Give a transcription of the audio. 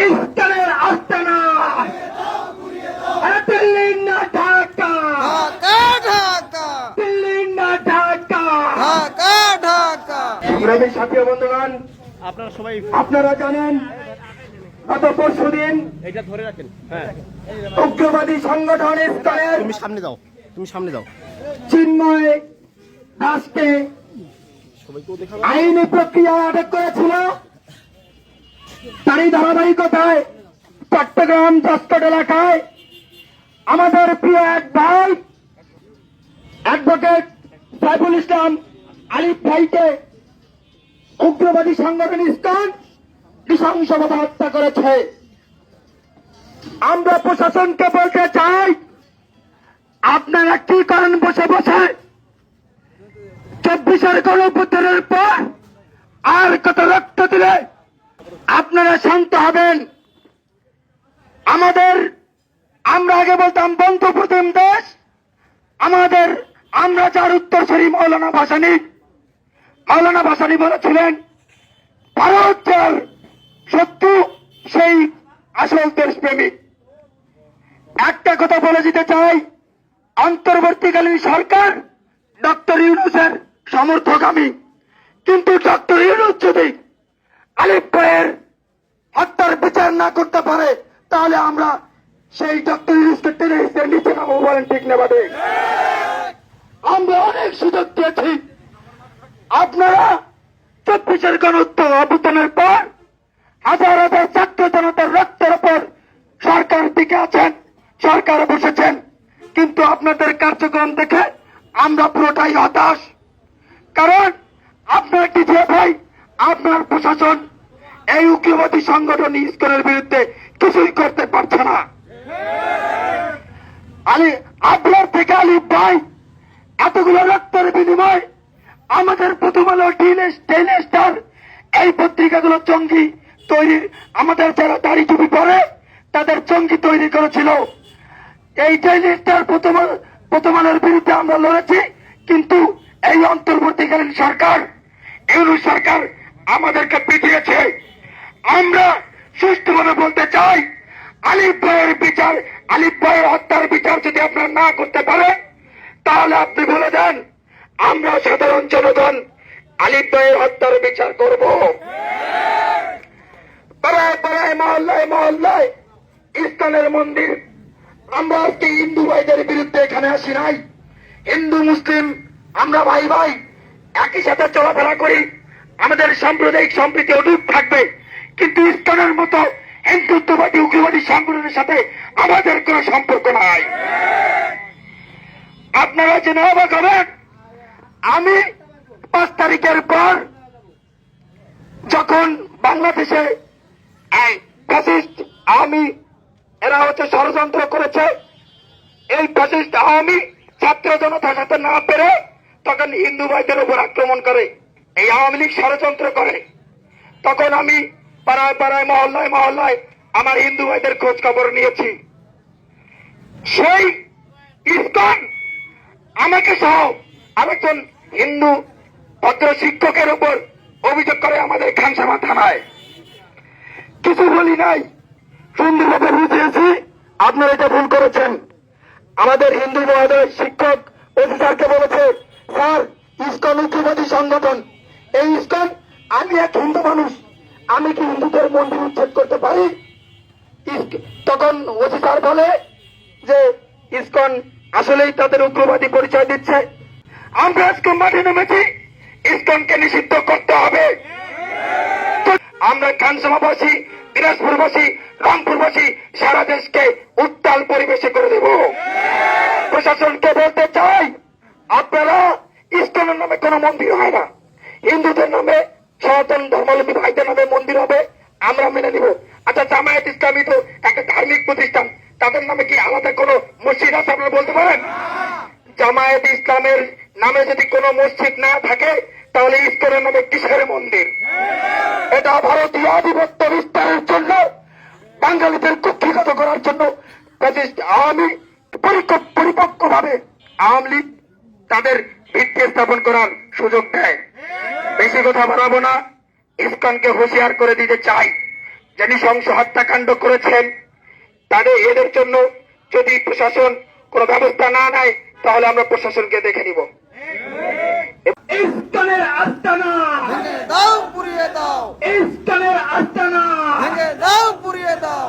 ইস্কানের আস্তানা দিল্লি না ঢাকা। ঢাকা দিল্লি না ঢাকা। ঢাকা ঢাকা। সংগ্রামী সাথী বন্ধুগণ আপনারা সবাই আপনারা জানেন গত পরশু দিন এটা ধরে রাখেন হ্যাঁ। উগ্রবাদী সংগঠন ইস্কানের তুমি সামনে দাও তুমি সামনে দাও। চিন্ময় দাসকে আইনি প্রক্রিয়া আটক করেছিল। তারই ধারাবাহিকতায় চট্টগ্রাম জস্কট এলাকায় আমাদের প্রিয় এক ভাই অ্যাডভোকেট সাইফুল ইসলাম আলিফ ভাইকে উগ্রবাদী সংগঠন ইস্কন নৃশংসভাবে হত্যা করেছে। আমরা প্রশাসনকে বলতে চাই, আপনারা কি করেন বসে বসে চব্বিশের গণপুত্রের পর আর কত রক্ত দিলে আপনারা শান্ত হবেন। আমাদের, আমরা আগে বলতাম, বন্ধু প্রতিম দেশ। আমাদের, আমরা যার উত্তরসূরি মৌলানা ভাসানি। মৌলানা ভাসানি বলেছিলেন, ভারত যার শত্রু, সেই আসল দেশপ্রেমিক। একটা কথা বলে দিতে চাই, অন্তর্বর্তীকালীন সরকার ডক্টর ইউনুসের সমর্থক আমি। কিন্তু ডক্টর ইউনুস যদি ভাইয়ের হত্যার বিচার না করতে পারে, তাহলে আমরা সেই ডক্টর ইউনুসকে নিচে নামো বলেন ঠিক না আমরা অনেক সুযোগ দিয়েছি আপনারা চব্বিশের গণত্ব অভ্যুত্থানের পর হাজার হাজার ছাত্র জনতার রক্তের উপর সরকার দিকে আছেন, সরকার বসেছেন। কিন্তু আপনাদের কার্যক্রম দেখে আমরা পুরোটাই হতাশ। কারণ আপনার ডিজিএ ভাই আপনার প্রশাসন এই উগ্রবাদী সংগঠন ইস্কনের বিরুদ্ধে কিছুই করতে পারছে না। আলী, আপনার থেকে আলী ভাই, এতগুলো রক্তের বিনিময় আমাদের প্রথম আলো ডেইলি স্টার, এই পত্রিকাগুলো চঙ্গি তৈরি, আমাদের যারা দাড়ি টুপি পরে, তাদের চঙ্গি তৈরি করেছিল। এই ডেইলি স্টার প্রথম প্রথম আলোর বিরুদ্ধে আমরা লড়েছি, কিন্তু এই অন্তর্বর্তীকালীন সরকার ইউনুস সরকার আমাদেরকে পিটিয়েছে। আমরা সুষ্ঠুভাবে বলতে চাই, আলিফ ভাইয়ের বিচার, আলিফ ভাইয়ের হত্যার বিচার যদি আপনারা না করতে পারেন, তাহলে আপনি বলে দেন, আমরা সাধারণ জনগণ আলিফ ভাইয়ের হত্যার বিচার করব। পাড়ায় পাড়ায়, মহল্লায় মহল্লায়, ইস্কনের মন্দির। আমরা আজকে হিন্দু ভাইদের বিরুদ্ধে এখানে আসি নাই। হিন্দু, মুসলিম, আমরা ভাই ভাই একই সাথে চলাফেরা করি। আমাদের সাম্প্রদায়িক সম্প্রীতি অটুট থাকবে, কিন্তু ইস্কনের মতো হিন্দুত্ববাদী, উগ্রবাদী সংগঠনের সাথে আমাদের কোনো সম্পর্ক নাই। আপনারা জেনে অবাক হবেন, আমি পাঁচ তারিখের পর যখন বাংলাদেশে আওয়ামী, এরা হচ্ছে ষড়যন্ত্র করেছে, এই ফ্যাসিস্ট আওয়ামী ছাত্র জনতার সাথে না পেরে তখন হিন্দু ভাইদের উপর আক্রমণ করে। এই আওয়ামী লীগ ষড়যন্ত্র করে। তখন আমি পাড়ায় পাড়ায়, মহল্লায় মহল্লায় আমার হিন্দু ভাইদের খোঁজ খবর নিয়েছি। সেই ইস্কন আমাকে সহ আরেকজন হিন্দু ভদ্র শিক্ষকের উপর অভিযোগ করে আমাদের খানসামা থানায়। কিছু বলি নাই। সুন্দরভাবে বুঝিয়েছি। আপনারা এটা ভুল করেছেন। আমাদের হিন্দু মহোদয় শিক্ষক, অফিসারকে বলেছে, স্যার, ইস্কন উগ্রবাদী সংগঠন এই ইস্কন আমি এক হিন্দু মানুষ। আমি কি হিন্দুদের মন্দির উচ্ছেদ করতে পারি? তখন ওসি স্যার বলে যে, ইস্কন আসলেই তাদের উগ্রবাদী পরিচয় দিচ্ছে। আমরা আজকে মাঠে নেমেছি। ইস্কনকে নিষিদ্ধ করতে হবে। আমরা খানসামাবাসী দিনাজপুরবাসী রংপুরবাসী সারা দেশকে উত্তাল পরিবেশে করে দেব। প্রশাসনকে বলতে চাই, আপনারা ইস্কনের নামে কোনো মন্দির হয় না। হিন্দুদের নামে, সনাতন ধর্মাবলম্বী ভাইদের নামে মন্দির হবে, আমরা মেনে নিব। আচ্ছা জামায়াত ইসলামী তো একটা ধার্মিক প্রতিষ্ঠান, তাদের নামে কি আলাদা কোনো মসজিদ আছে আপনারা বলতে পারেন? জামায়াত ইসলামের নামে যদি কোনো মসজিদ না থাকে, তাহলে ইস্কনের নামে কিসের মন্দির? এটা ভারতীয় আধিপত্য বিস্তারের জন্য, বাঙালিদের কুক্ষিগত করার জন্য আওয়ামী পরিপক্ক ভাবে আওয়ামী লীগ তাদের ভিত্তি স্থাপন করার সুযোগ দেয়। বেশি কথা বাড়াবো না। ইসকনকে হুঁশিয়ার করে দিতে চাই। যিনি নৃশংস হত্যাকাণ্ড করেছেন তাদের এদের জন্য যদি প্রশাসন কোন ব্যবস্থা না নেয় তাহলে আমরা প্রশাসনকে দেখে নিব। দাও পুড়িয়ে দাও। ইসকনের আস্তানা। দাও পুড়িয়ে দাও।